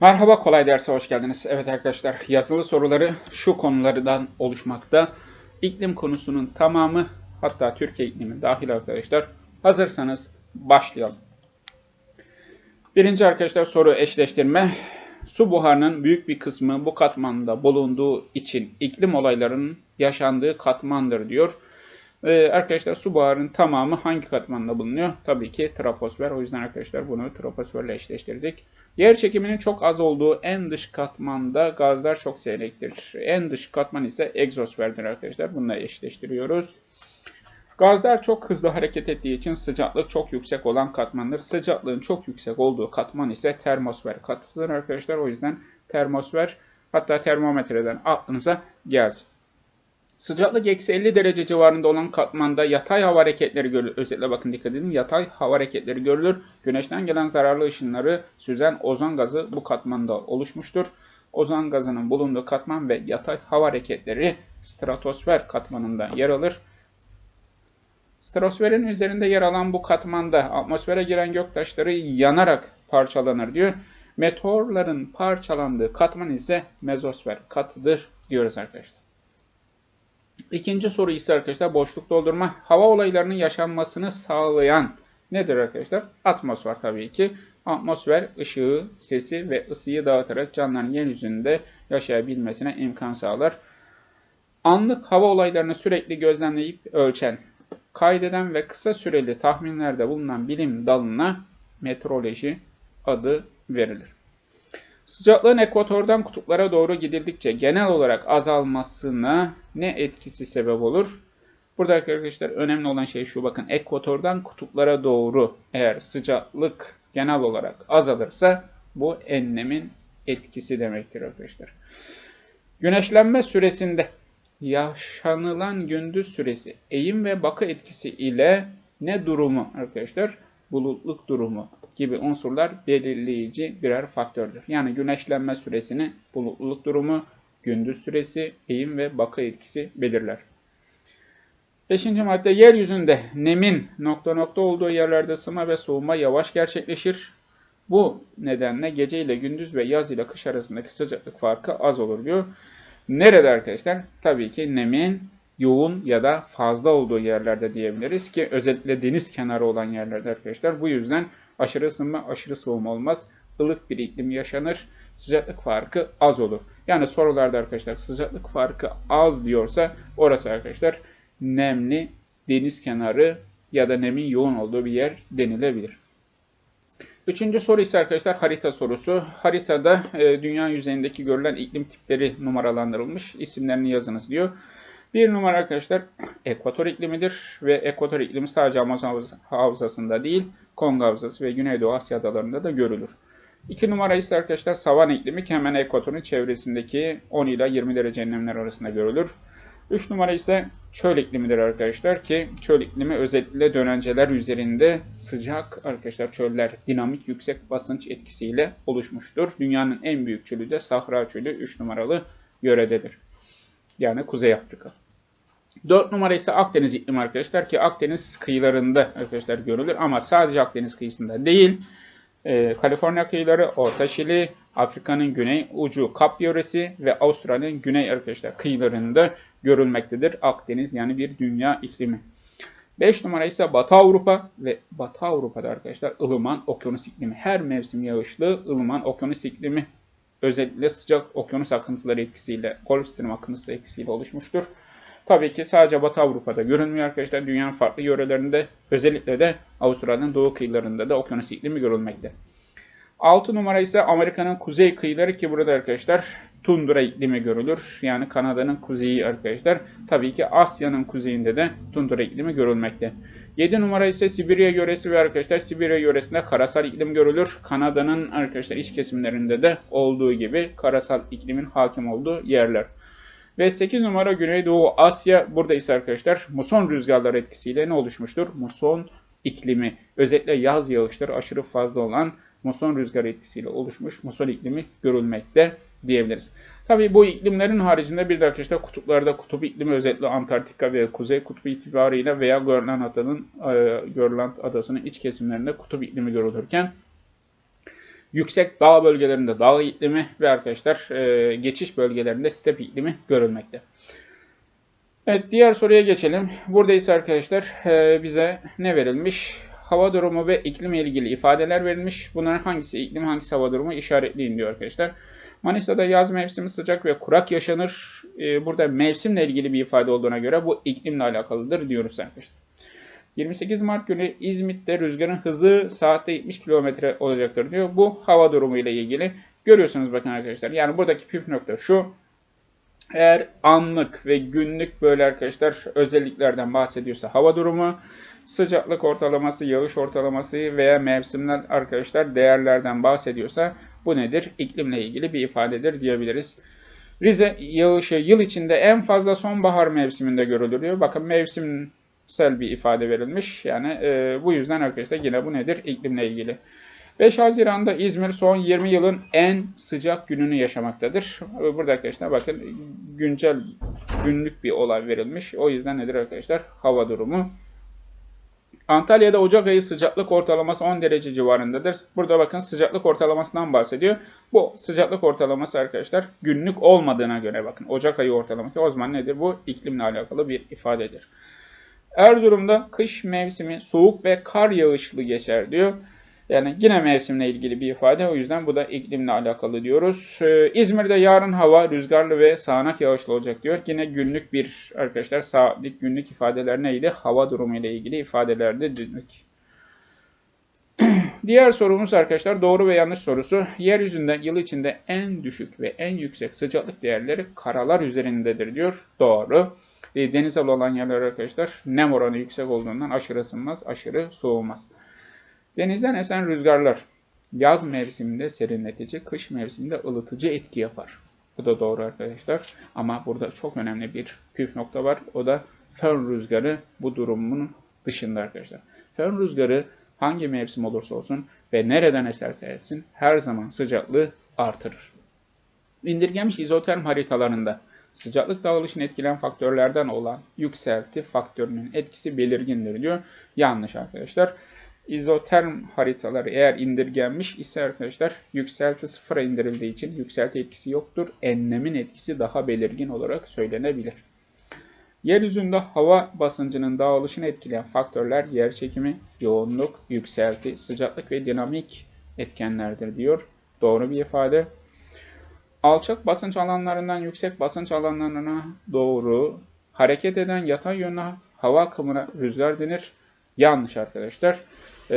Merhaba, kolay derse hoş geldiniz. Evet arkadaşlar, yazılı soruları şu konulardan oluşmakta. İklim konusunun tamamı, hatta Türkiye iklimi dahil arkadaşlar. Hazırsanız başlayalım. Birinci arkadaşlar soru eşleştirme. Su buharının büyük bir kısmı bu katmanda bulunduğu için iklim olaylarının yaşandığı katmandır diyor. Ee, arkadaşlar su buharının tamamı hangi katmanda bulunuyor? Tabii ki troposfer. O yüzden arkadaşlar bunu troposferle eşleştirdik. Yer çekiminin çok az olduğu en dış katmanda gazlar çok seyrektir. En dış katman ise egzosferdir arkadaşlar. Bununla eşleştiriyoruz. Gazlar çok hızlı hareket ettiği için sıcaklık çok yüksek olan katmandır. Sıcaklığın çok yüksek olduğu katman ise termosfer katıdır arkadaşlar. O yüzden termosfer hatta termometreden aklınıza gelsin. Sıcaklık eksi 50 derece civarında olan katmanda yatay hava hareketleri görülür. Özellikle bakın dikkat edin yatay hava hareketleri görülür. Güneşten gelen zararlı ışınları süzen ozon gazı bu katmanda oluşmuştur. Ozon gazının bulunduğu katman ve yatay hava hareketleri stratosfer katmanında yer alır. Stratosferin üzerinde yer alan bu katmanda atmosfere giren göktaşları yanarak parçalanır diyor. Meteorların parçalandığı katman ise mezosfer katıdır diyoruz arkadaşlar. İkinci soru ise arkadaşlar boşluk doldurma. Hava olaylarının yaşanmasını sağlayan nedir arkadaşlar? Atmosfer tabii ki. Atmosfer ışığı, sesi ve ısıyı dağıtarak canlıların yeryüzünde yaşayabilmesine imkan sağlar. Anlık hava olaylarını sürekli gözlemleyip ölçen, kaydeden ve kısa süreli tahminlerde bulunan bilim dalına meteoroloji adı verilir. Sıcaklığın ekvatordan kutuplara doğru gidildikçe genel olarak azalmasına ne etkisi sebep olur? Burada arkadaşlar önemli olan şey şu bakın ekvatordan kutuplara doğru eğer sıcaklık genel olarak azalırsa bu enlemin etkisi demektir arkadaşlar. Güneşlenme süresinde yaşanılan gündüz süresi eğim ve bakı etkisi ile ne durumu arkadaşlar? Bulutluk durumu gibi unsurlar belirleyici birer faktördür. Yani güneşlenme süresini bulutluluk durumu, gündüz süresi, eğim ve bakı etkisi belirler. Beşinci madde yeryüzünde nemin nokta nokta olduğu yerlerde ısınma ve soğuma yavaş gerçekleşir. Bu nedenle gece ile gündüz ve yaz ile kış arasındaki sıcaklık farkı az olur diyor. Nerede arkadaşlar? Tabii ki nemin yoğun ya da fazla olduğu yerlerde diyebiliriz ki özellikle deniz kenarı olan yerlerde arkadaşlar. Bu yüzden aşırı ısınma, aşırı soğuma olmaz. Ilık bir iklim yaşanır. Sıcaklık farkı az olur. Yani sorularda arkadaşlar sıcaklık farkı az diyorsa orası arkadaşlar nemli deniz kenarı ya da nemin yoğun olduğu bir yer denilebilir. Üçüncü soru ise arkadaşlar harita sorusu. Haritada e, dünya yüzeyindeki görülen iklim tipleri numaralandırılmış. İsimlerini yazınız diyor. Bir numara arkadaşlar ekvator iklimidir ve ekvator iklimi sadece Amazon havzasında değil Kong havzası ve Güneydoğu Asya adalarında da görülür. İki numara ise arkadaşlar savan iklimi ki hemen ekvatorun çevresindeki 10 ila 20 derece enlemler arasında görülür. 3 numara ise çöl iklimidir arkadaşlar ki çöl iklimi özellikle dönenceler üzerinde sıcak arkadaşlar çöller dinamik yüksek basınç etkisiyle oluşmuştur. Dünyanın en büyük çölü de Sahra Çölü 3 numaralı yörededir. Yani Kuzey Afrika. 4 numara ise Akdeniz iklimi arkadaşlar ki Akdeniz kıyılarında arkadaşlar görülür ama sadece Akdeniz kıyısında değil. Ee, Kaliforniya kıyıları, Orta Şili, Afrika'nın güney ucu Kap yöresi ve Avustralya'nın güney arkadaşlar kıyılarında görülmektedir. Akdeniz yani bir dünya iklimi. 5 numara ise Batı Avrupa ve Batı Avrupa'da arkadaşlar ılıman okyanus iklimi. Her mevsim yağışlı ılıman okyanus iklimi özellikle sıcak okyanus akıntıları etkisiyle, Gulf Stream akıntısı etkisiyle oluşmuştur. Tabii ki sadece Batı Avrupa'da görünmüyor arkadaşlar. Dünyanın farklı yörelerinde özellikle de Avustralya'nın doğu kıyılarında da okyanus iklimi görülmekte. 6 numara ise Amerika'nın kuzey kıyıları ki burada arkadaşlar tundra iklimi görülür. Yani Kanada'nın kuzeyi arkadaşlar. Tabii ki Asya'nın kuzeyinde de tundra iklimi görülmekte. 7 numara ise Sibirya yöresi ve arkadaşlar Sibirya yöresinde karasal iklim görülür. Kanada'nın arkadaşlar iç kesimlerinde de olduğu gibi karasal iklimin hakim olduğu yerler. Ve 8 numara Güneydoğu Asya. Burada ise arkadaşlar muson rüzgarları etkisiyle ne oluşmuştur? Muson iklimi. Özellikle yaz yağışları aşırı fazla olan muson rüzgarı etkisiyle oluşmuş muson iklimi görülmekte diyebiliriz. Tabii bu iklimlerin haricinde bir de arkadaşlar kutuplarda kutup iklimi özellikle Antarktika ve Kuzey Kutbu itibarıyla veya Grönland Adası'nın e, Grönland Adası'nın iç kesimlerinde kutup iklimi görülürken yüksek dağ bölgelerinde dağ iklimi ve arkadaşlar e, geçiş bölgelerinde step iklimi görülmekte. Evet diğer soruya geçelim. Burada ise arkadaşlar e, bize ne verilmiş? Hava durumu ve iklim ile ilgili ifadeler verilmiş. Bunların hangisi iklim hangisi hava durumu işaretleyin diyor arkadaşlar. Manisa'da yaz mevsimi sıcak ve kurak yaşanır. E, burada mevsimle ilgili bir ifade olduğuna göre bu iklimle alakalıdır diyoruz arkadaşlar. 28 Mart günü İzmit'te rüzgarın hızı saatte 70 km olacaktır diyor. Bu hava durumu ile ilgili. Görüyorsunuz bakın arkadaşlar. Yani buradaki püf nokta şu. Eğer anlık ve günlük böyle arkadaşlar özelliklerden bahsediyorsa hava durumu, sıcaklık ortalaması, yağış ortalaması veya mevsimler arkadaşlar değerlerden bahsediyorsa bu nedir? İklimle ilgili bir ifadedir diyebiliriz. Rize yağışı yıl içinde en fazla sonbahar mevsiminde görülür diyor. Bakın mevsimsel bir ifade verilmiş. Yani e, bu yüzden arkadaşlar yine bu nedir? İklimle ilgili. 5 Haziran'da İzmir son 20 yılın en sıcak gününü yaşamaktadır. Burada arkadaşlar bakın güncel günlük bir olay verilmiş. O yüzden nedir arkadaşlar? Hava durumu. Antalya'da Ocak ayı sıcaklık ortalaması 10 derece civarındadır. Burada bakın sıcaklık ortalamasından bahsediyor. Bu sıcaklık ortalaması arkadaşlar günlük olmadığına göre bakın Ocak ayı ortalaması o zaman nedir? Bu iklimle alakalı bir ifadedir. Erzurum'da kış mevsimi soğuk ve kar yağışlı geçer diyor. Yani yine mevsimle ilgili bir ifade. O yüzden bu da iklimle alakalı diyoruz. Ee, İzmir'de yarın hava rüzgarlı ve sağanak yağışlı olacak diyor. Yine günlük bir arkadaşlar saatlik günlük ifadeler neydi? Hava durumu ile ilgili ifadelerdi günlük. Diğer sorumuz arkadaşlar doğru ve yanlış sorusu. Yeryüzünde yıl içinde en düşük ve en yüksek sıcaklık değerleri karalar üzerindedir diyor. Doğru. E, denizel olan yerler arkadaşlar nem oranı yüksek olduğundan aşırı ısınmaz, aşırı soğumaz. Denizden esen rüzgarlar yaz mevsiminde serinletici, kış mevsiminde ılıtıcı etki yapar. Bu da doğru arkadaşlar. Ama burada çok önemli bir püf nokta var. O da fön rüzgarı bu durumun dışında arkadaşlar. Fön rüzgarı hangi mevsim olursa olsun ve nereden eserse etsin her zaman sıcaklığı artırır. İndirgenmiş izoterm haritalarında sıcaklık dağılışını etkileyen faktörlerden olan yükselti faktörünün etkisi belirgindir diyor. Yanlış arkadaşlar izoterm haritaları eğer indirgenmiş ise arkadaşlar yükselti sıfıra indirildiği için yükselti etkisi yoktur. Enlemin etkisi daha belirgin olarak söylenebilir. Yeryüzünde hava basıncının dağılışını etkileyen faktörler yer çekimi, yoğunluk, yükselti, sıcaklık ve dinamik etkenlerdir diyor. Doğru bir ifade. Alçak basınç alanlarından yüksek basınç alanlarına doğru hareket eden yatay yönlü hava akımına rüzgar denir. Yanlış arkadaşlar e,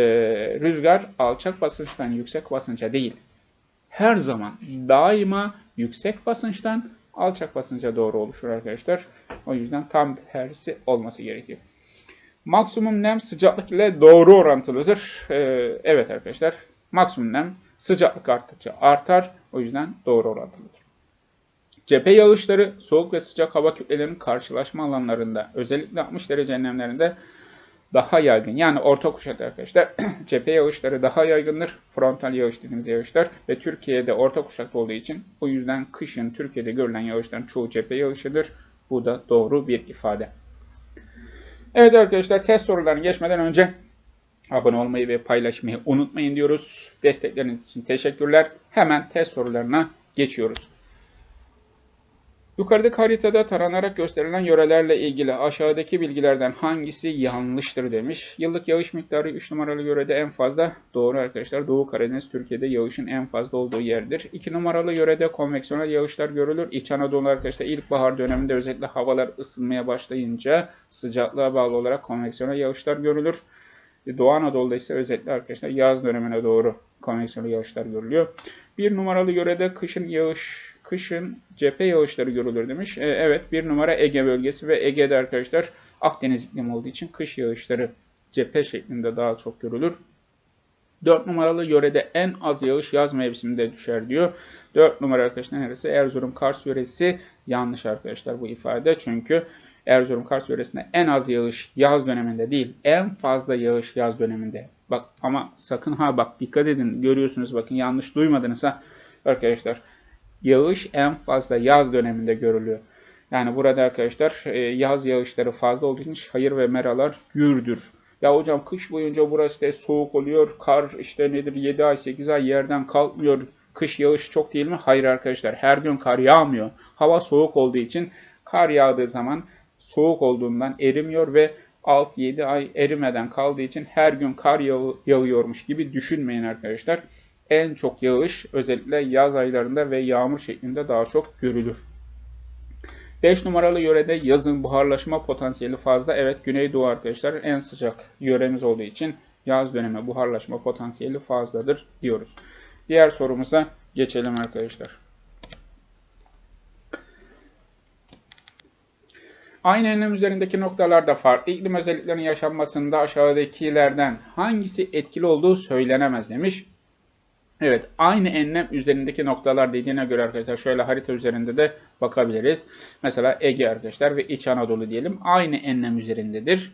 rüzgar alçak basınçtan yüksek basınca değil, her zaman daima yüksek basınçtan alçak basınca doğru oluşur arkadaşlar. O yüzden tam tersi olması gerekiyor. Maksimum nem sıcaklık ile doğru orantılıdır. Ee, evet arkadaşlar maksimum nem sıcaklık arttıkça artar. O yüzden doğru orantılıdır. Cephe yağışları soğuk ve sıcak hava kütlelerinin karşılaşma alanlarında özellikle 60 derece nemlerinde daha yaygın. Yani orta kuşak arkadaşlar cephe yağışları daha yaygındır. Frontal yağış dediğimiz yağışlar ve Türkiye'de orta kuşak olduğu için o yüzden kışın Türkiye'de görülen yağışların çoğu cephe yağışıdır. Bu da doğru bir ifade. Evet arkadaşlar test sorularına geçmeden önce abone olmayı ve paylaşmayı unutmayın diyoruz. Destekleriniz için teşekkürler. Hemen test sorularına geçiyoruz. Yukarıdaki haritada taranarak gösterilen yörelerle ilgili aşağıdaki bilgilerden hangisi yanlıştır demiş. Yıllık yağış miktarı 3 numaralı yörede en fazla. Doğru arkadaşlar. Doğu Karadeniz Türkiye'de yağışın en fazla olduğu yerdir. 2 numaralı yörede konveksiyonel yağışlar görülür. İç Anadolu arkadaşlar ilkbahar döneminde özellikle havalar ısınmaya başlayınca sıcaklığa bağlı olarak konveksiyonel yağışlar görülür. Doğu Anadolu'da ise özellikle arkadaşlar yaz dönemine doğru konveksiyonel yağışlar görülüyor. Bir numaralı yörede kışın yağış kışın cephe yağışları görülür demiş. E, evet bir numara Ege bölgesi ve Ege'de arkadaşlar Akdeniz iklimi olduğu için kış yağışları cephe şeklinde daha çok görülür. 4 numaralı yörede en az yağış yaz mevsiminde düşer diyor. 4 numara arkadaşlar neresi? Erzurum Kars yöresi yanlış arkadaşlar bu ifade. Çünkü Erzurum Kars yöresinde en az yağış yaz döneminde değil, en fazla yağış yaz döneminde. Bak ama sakın ha bak dikkat edin. Görüyorsunuz bakın yanlış duymadınızsa arkadaşlar yağış en fazla yaz döneminde görülüyor. Yani burada arkadaşlar e, yaz yağışları fazla olduğu için çayır ve meralar gürdür. Ya hocam kış boyunca burası da soğuk oluyor. Kar işte nedir 7 ay 8 ay yerden kalkmıyor. Kış yağış çok değil mi? Hayır arkadaşlar. Her gün kar yağmıyor. Hava soğuk olduğu için kar yağdığı zaman soğuk olduğundan erimiyor ve 6-7 ay erimeden kaldığı için her gün kar yağı- yağıyormuş gibi düşünmeyin arkadaşlar. En çok yağış özellikle yaz aylarında ve yağmur şeklinde daha çok görülür. 5 numaralı yörede yazın buharlaşma potansiyeli fazla. Evet Güneydoğu arkadaşlar en sıcak yöremiz olduğu için yaz dönemi buharlaşma potansiyeli fazladır diyoruz. Diğer sorumuza geçelim arkadaşlar. Aynı enlem üzerindeki noktalarda farklı iklim özelliklerinin yaşanmasında aşağıdakilerden hangisi etkili olduğu söylenemez demiş. Evet, aynı enlem üzerindeki noktalar dediğine göre arkadaşlar şöyle harita üzerinde de bakabiliriz. Mesela Ege arkadaşlar ve İç Anadolu diyelim aynı enlem üzerindedir.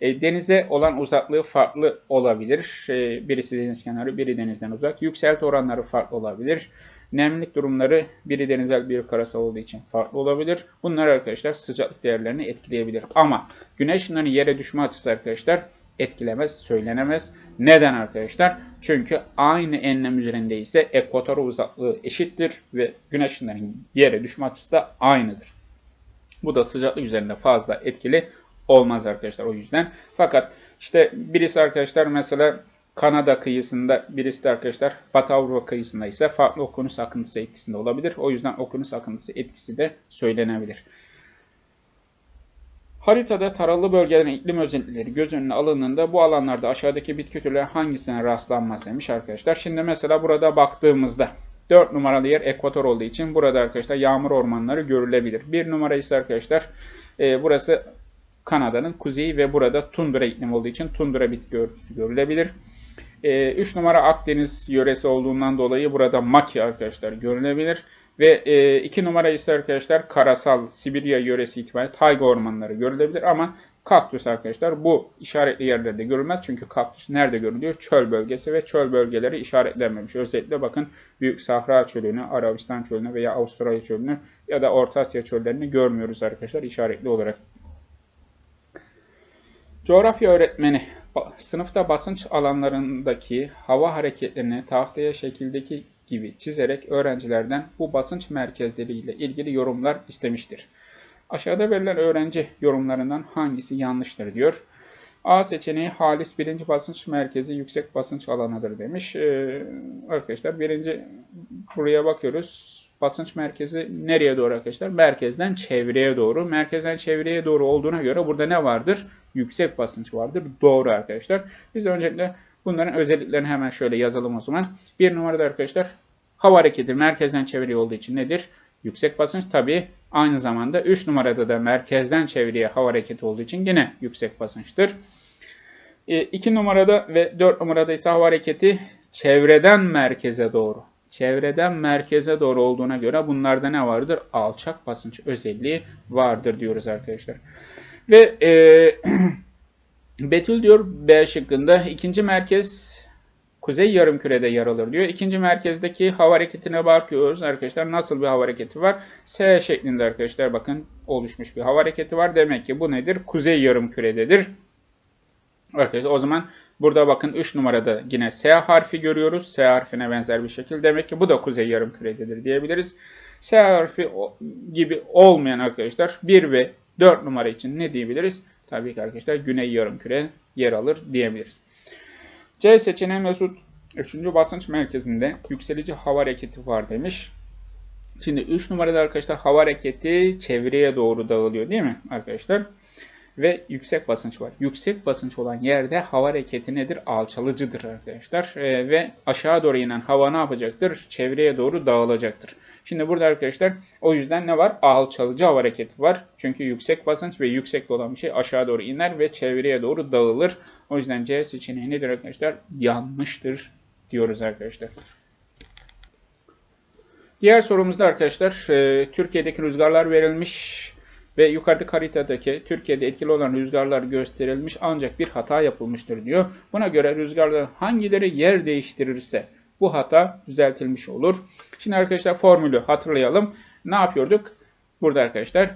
E, denize olan uzaklığı farklı olabilir. E, birisi deniz kenarı, biri denizden uzak. Yükselti oranları farklı olabilir. Nemlilik durumları biri denizel, biri karasal olduğu için farklı olabilir. Bunlar arkadaşlar sıcaklık değerlerini etkileyebilir. Ama güneş ışınlarının yere düşme açısı arkadaşlar etkilemez, söylenemez. Neden arkadaşlar? Çünkü aynı enlem üzerinde ise ekvator uzaklığı eşittir ve güneş ışınlarının yere düşme açısı da aynıdır. Bu da sıcaklık üzerinde fazla etkili olmaz arkadaşlar o yüzden. Fakat işte birisi arkadaşlar mesela Kanada kıyısında, birisi de arkadaşlar Batı Avrupa kıyısında ise farklı okyanus akıntısı etkisinde olabilir. O yüzden okyanus akıntısı etkisi de söylenebilir. Haritada taralı bölgelerin iklim özellikleri göz önüne alındığında bu alanlarda aşağıdaki bitki türleri hangisine rastlanmaz demiş arkadaşlar. Şimdi mesela burada baktığımızda 4 numaralı yer ekvator olduğu için burada arkadaşlar yağmur ormanları görülebilir. 1 numara ise arkadaşlar e, burası Kanada'nın kuzeyi ve burada tundra iklim olduğu için tundra bitki örtüsü görülebilir. 3 e, numara Akdeniz yöresi olduğundan dolayı burada maki arkadaşlar görülebilir. Ve 2 e, numara ise arkadaşlar karasal Sibirya yöresi itibariyle tayga ormanları görülebilir ama kaktüs arkadaşlar bu işaretli yerlerde görülmez. Çünkü kaktüs nerede görülüyor? Çöl bölgesi ve çöl bölgeleri işaretlenmemiş. Özellikle bakın Büyük Sahra Çölü'nü, Arabistan Çölü'nü veya Avustralya Çölü'nü ya da Orta Asya çöllerini görmüyoruz arkadaşlar işaretli olarak. Coğrafya öğretmeni sınıfta basınç alanlarındaki hava hareketlerini tahtaya şekildeki gibi çizerek öğrencilerden bu basınç merkezleriyle ilgili yorumlar istemiştir. Aşağıda verilen öğrenci yorumlarından hangisi yanlıştır diyor. A seçeneği halis birinci basınç merkezi yüksek basınç alanıdır demiş. Ee, arkadaşlar birinci buraya bakıyoruz. Basınç merkezi nereye doğru arkadaşlar? Merkezden çevreye doğru. Merkezden çevreye doğru olduğuna göre burada ne vardır? Yüksek basınç vardır. Doğru arkadaşlar. Biz öncelikle bunların özelliklerini hemen şöyle yazalım o zaman. Bir numarada arkadaşlar hava hareketi merkezden çevreye olduğu için nedir? Yüksek basınç tabi aynı zamanda 3 numarada da merkezden çevreye hava hareketi olduğu için yine yüksek basınçtır. 2 e, numarada ve 4 numarada ise hava hareketi çevreden merkeze doğru. Çevreden merkeze doğru olduğuna göre bunlarda ne vardır? Alçak basınç özelliği vardır diyoruz arkadaşlar. Ve e, Betül diyor B şıkkında ikinci merkez kuzey yarımkürede yer alır diyor. İkinci merkezdeki hava hareketine bakıyoruz arkadaşlar. Nasıl bir hava hareketi var? S şeklinde arkadaşlar bakın oluşmuş bir hava hareketi var. Demek ki bu nedir? Kuzey yarımkürededir. Arkadaşlar o zaman burada bakın 3 numarada yine S harfi görüyoruz. S harfine benzer bir şekilde. Demek ki bu da kuzey yarımkürededir diyebiliriz. S harfi gibi olmayan arkadaşlar 1 ve 4 numara için ne diyebiliriz? Tabii ki arkadaşlar güney yarımküre yer alır diyebiliriz. C seçeneği Mesut 3. basınç merkezinde yükselici hava hareketi var demiş. Şimdi 3 numarada arkadaşlar hava hareketi çevreye doğru dağılıyor değil mi arkadaşlar? Ve yüksek basınç var. Yüksek basınç olan yerde hava hareketi nedir? Alçalıcıdır arkadaşlar. Ee, ve aşağı doğru inen hava ne yapacaktır? Çevreye doğru dağılacaktır. Şimdi burada arkadaşlar o yüzden ne var? Alçalıcı hava hareketi var. Çünkü yüksek basınç ve yüksek olan bir şey aşağı doğru iner ve çevreye doğru dağılır. O yüzden C seçeneği nedir arkadaşlar? Yanlıştır diyoruz arkadaşlar. Diğer sorumuzda arkadaşlar e, Türkiye'deki rüzgarlar verilmiş ve yukarıdaki haritadaki Türkiye'de etkili olan rüzgarlar gösterilmiş ancak bir hata yapılmıştır diyor. Buna göre rüzgarlar hangileri yer değiştirirse bu hata düzeltilmiş olur. Şimdi arkadaşlar formülü hatırlayalım. Ne yapıyorduk? Burada arkadaşlar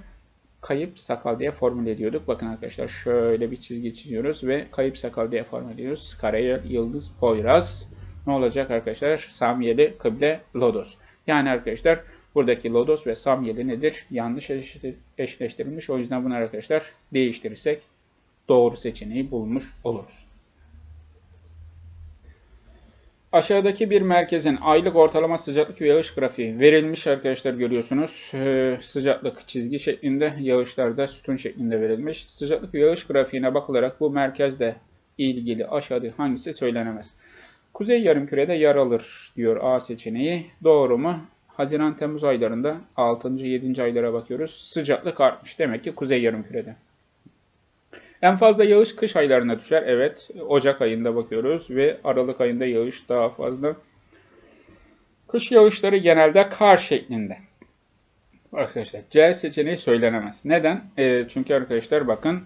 kayıp sakal diye formüle ediyorduk. Bakın arkadaşlar şöyle bir çizgi çiziyoruz ve kayıp sakal diye formüle ediyoruz. Karayel, Yıldız, Poyraz. Ne olacak arkadaşlar? Samyeli, Kıble, Lodos. Yani arkadaşlar buradaki Lodos ve Samyeli nedir? Yanlış eşleştirilmiş. O yüzden bunu arkadaşlar değiştirirsek doğru seçeneği bulmuş oluruz. Aşağıdaki bir merkezin aylık ortalama sıcaklık ve yağış grafiği verilmiş arkadaşlar görüyorsunuz. Ee, sıcaklık çizgi şeklinde, yağışlar da sütun şeklinde verilmiş. Sıcaklık ve yağış grafiğine bakılarak bu merkezle ilgili aşağıda hangisi söylenemez? Kuzey yarımkürede yer alır diyor A seçeneği. Doğru mu? Haziran-Temmuz aylarında 6. 7. aylara bakıyoruz. Sıcaklık artmış. Demek ki kuzey yarımkürede. En fazla yağış kış aylarına düşer. Evet. Ocak ayında bakıyoruz ve Aralık ayında yağış daha fazla. Kış yağışları genelde kar şeklinde. Arkadaşlar C seçeneği söylenemez. Neden? E, çünkü arkadaşlar bakın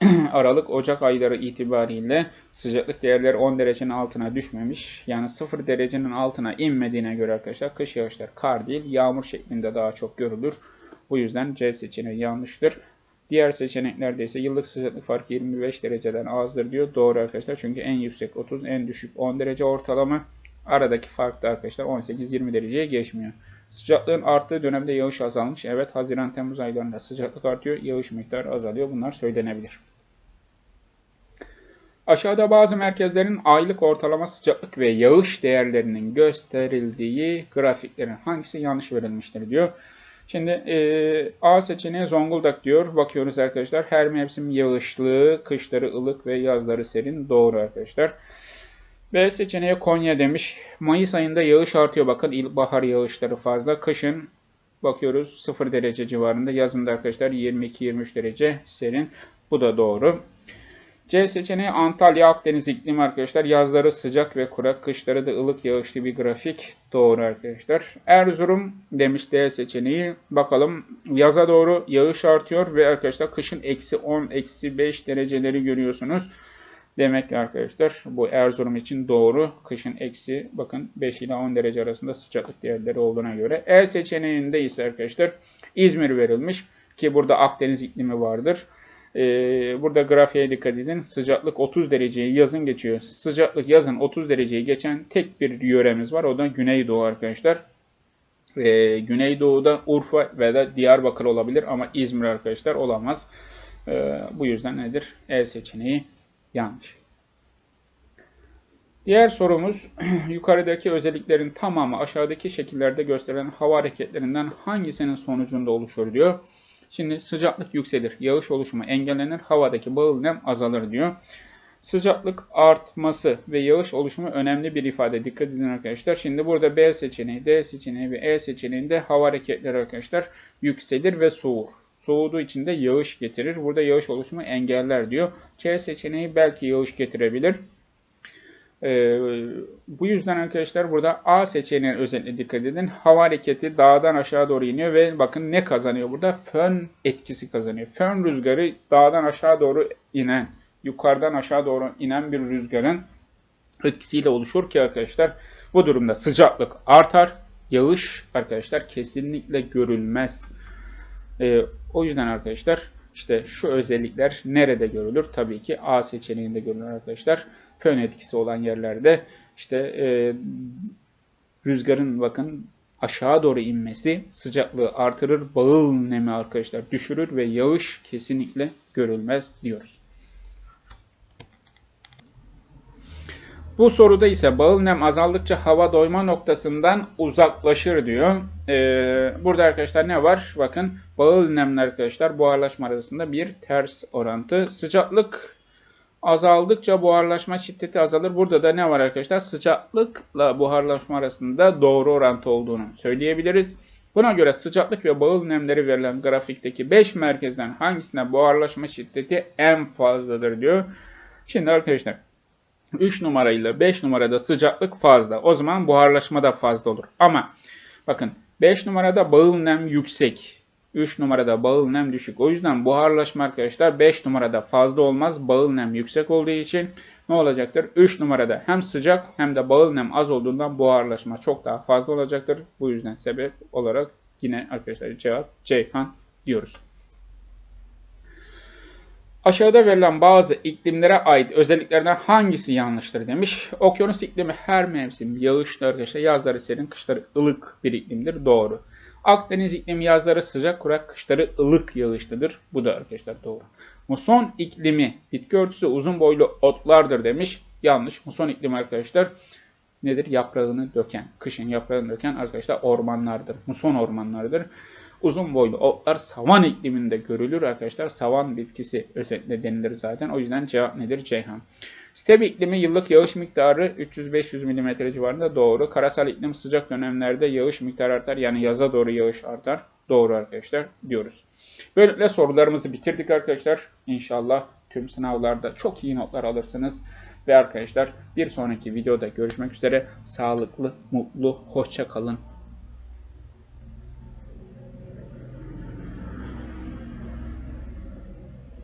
Aralık Ocak ayları itibariyle sıcaklık değerleri 10 derecenin altına düşmemiş. Yani 0 derecenin altına inmediğine göre arkadaşlar kış yağışlar kar değil yağmur şeklinde daha çok görülür. Bu yüzden C seçeneği yanlıştır. Diğer seçeneklerde ise yıllık sıcaklık farkı 25 dereceden azdır diyor. Doğru arkadaşlar. Çünkü en yüksek 30, en düşük 10 derece ortalama. Aradaki fark da arkadaşlar 18-20 dereceye geçmiyor. Sıcaklığın arttığı dönemde yağış azalmış. Evet Haziran-Temmuz aylarında sıcaklık artıyor. Yağış miktarı azalıyor. Bunlar söylenebilir. Aşağıda bazı merkezlerin aylık ortalama sıcaklık ve yağış değerlerinin gösterildiği grafiklerin hangisi yanlış verilmiştir diyor. Şimdi e, A seçeneği Zonguldak diyor. Bakıyoruz arkadaşlar. Her mevsim yağışlı, kışları ılık ve yazları serin. Doğru arkadaşlar. B seçeneği Konya demiş. Mayıs ayında yağış artıyor. Bakın ilkbahar yağışları fazla. Kışın bakıyoruz 0 derece civarında. Yazında arkadaşlar 22-23 derece serin. Bu da doğru. C seçeneği Antalya Akdeniz iklimi arkadaşlar. Yazları sıcak ve kurak, kışları da ılık yağışlı bir grafik. Doğru arkadaşlar. Erzurum demiş D seçeneği. Bakalım yaza doğru yağış artıyor ve arkadaşlar kışın eksi 10, eksi 5 dereceleri görüyorsunuz. Demek ki arkadaşlar bu Erzurum için doğru. Kışın eksi bakın 5 ile 10 derece arasında sıcaklık değerleri olduğuna göre. E seçeneğinde ise arkadaşlar İzmir verilmiş ki burada Akdeniz iklimi vardır. Ee, burada grafiğe dikkat edin. Sıcaklık 30 dereceyi yazın geçiyor. Sıcaklık yazın 30 dereceyi geçen tek bir yöremiz var. O da Güneydoğu arkadaşlar. Ee, Güneydoğu'da Urfa ve de Diyarbakır olabilir ama İzmir arkadaşlar olamaz. Ee, bu yüzden nedir? E seçeneği yanlış. Diğer sorumuz yukarıdaki özelliklerin tamamı aşağıdaki şekillerde gösterilen hava hareketlerinden hangisinin sonucunda oluşur diyor. Şimdi sıcaklık yükselir, yağış oluşumu engellenir, havadaki bağıl nem azalır diyor. Sıcaklık artması ve yağış oluşumu önemli bir ifade. Dikkat edin arkadaşlar. Şimdi burada B seçeneği, D seçeneği ve E seçeneğinde hava hareketleri arkadaşlar yükselir ve soğur. Soğuduğu için de yağış getirir. Burada yağış oluşumu engeller diyor. C seçeneği belki yağış getirebilir. Ee, bu yüzden arkadaşlar burada A seçeneğine özellikle dikkat edin. Hava hareketi dağdan aşağı doğru iniyor ve bakın ne kazanıyor burada? Fön etkisi kazanıyor. Fön rüzgarı dağdan aşağı doğru inen, yukarıdan aşağı doğru inen bir rüzgarın etkisiyle oluşur ki arkadaşlar bu durumda sıcaklık artar. Yağış arkadaşlar kesinlikle görülmez. Ee, o yüzden arkadaşlar işte şu özellikler nerede görülür? Tabii ki A seçeneğinde görülür arkadaşlar fön etkisi olan yerlerde işte e, rüzgarın bakın aşağı doğru inmesi sıcaklığı artırır, bağıl nemi arkadaşlar düşürür ve yağış kesinlikle görülmez diyoruz. Bu soruda ise bağıl nem azaldıkça hava doyma noktasından uzaklaşır diyor. Ee, burada arkadaşlar ne var? Bakın bağıl nemler arkadaşlar buharlaşma arasında bir ters orantı. Sıcaklık azaldıkça buharlaşma şiddeti azalır. Burada da ne var arkadaşlar? Sıcaklıkla buharlaşma arasında doğru orantı olduğunu söyleyebiliriz. Buna göre sıcaklık ve bağıl nemleri verilen grafikteki 5 merkezden hangisine buharlaşma şiddeti en fazladır diyor. Şimdi arkadaşlar 3 numarayla 5 numarada sıcaklık fazla. O zaman buharlaşma da fazla olur. Ama bakın 5 numarada bağıl nem yüksek. 3 numarada bağıl nem düşük. O yüzden buharlaşma arkadaşlar 5 numarada fazla olmaz. Bağıl nem yüksek olduğu için ne olacaktır? 3 numarada hem sıcak hem de bağıl nem az olduğundan buharlaşma çok daha fazla olacaktır. Bu yüzden sebep olarak yine arkadaşlar cevap Ceyhan diyoruz. Aşağıda verilen bazı iklimlere ait özelliklerden hangisi yanlıştır demiş. Okyanus iklimi her mevsim yağışlı arkadaşlar. Yazları serin, kışları ılık bir iklimdir. Doğru. Akdeniz iklimi yazları sıcak, kurak, kışları ılık yağışlıdır. Bu da arkadaşlar doğru. Muson iklimi bitki örtüsü uzun boylu otlardır demiş. Yanlış. Muson iklimi arkadaşlar nedir? Yaprağını döken, kışın yaprağını döken arkadaşlar ormanlardır. Muson ormanlarıdır. Uzun boylu otlar savan ikliminde görülür arkadaşlar. Savan bitkisi özellikle denilir zaten. O yüzden cevap nedir? Ceyhan. Steppe iklimi yıllık yağış miktarı 300-500 mm civarında doğru. Karasal iklim sıcak dönemlerde yağış miktarı artar. Yani yaza doğru yağış artar. Doğru arkadaşlar diyoruz. Böylelikle sorularımızı bitirdik arkadaşlar. İnşallah tüm sınavlarda çok iyi notlar alırsınız. Ve arkadaşlar bir sonraki videoda görüşmek üzere. Sağlıklı, mutlu, hoşça kalın.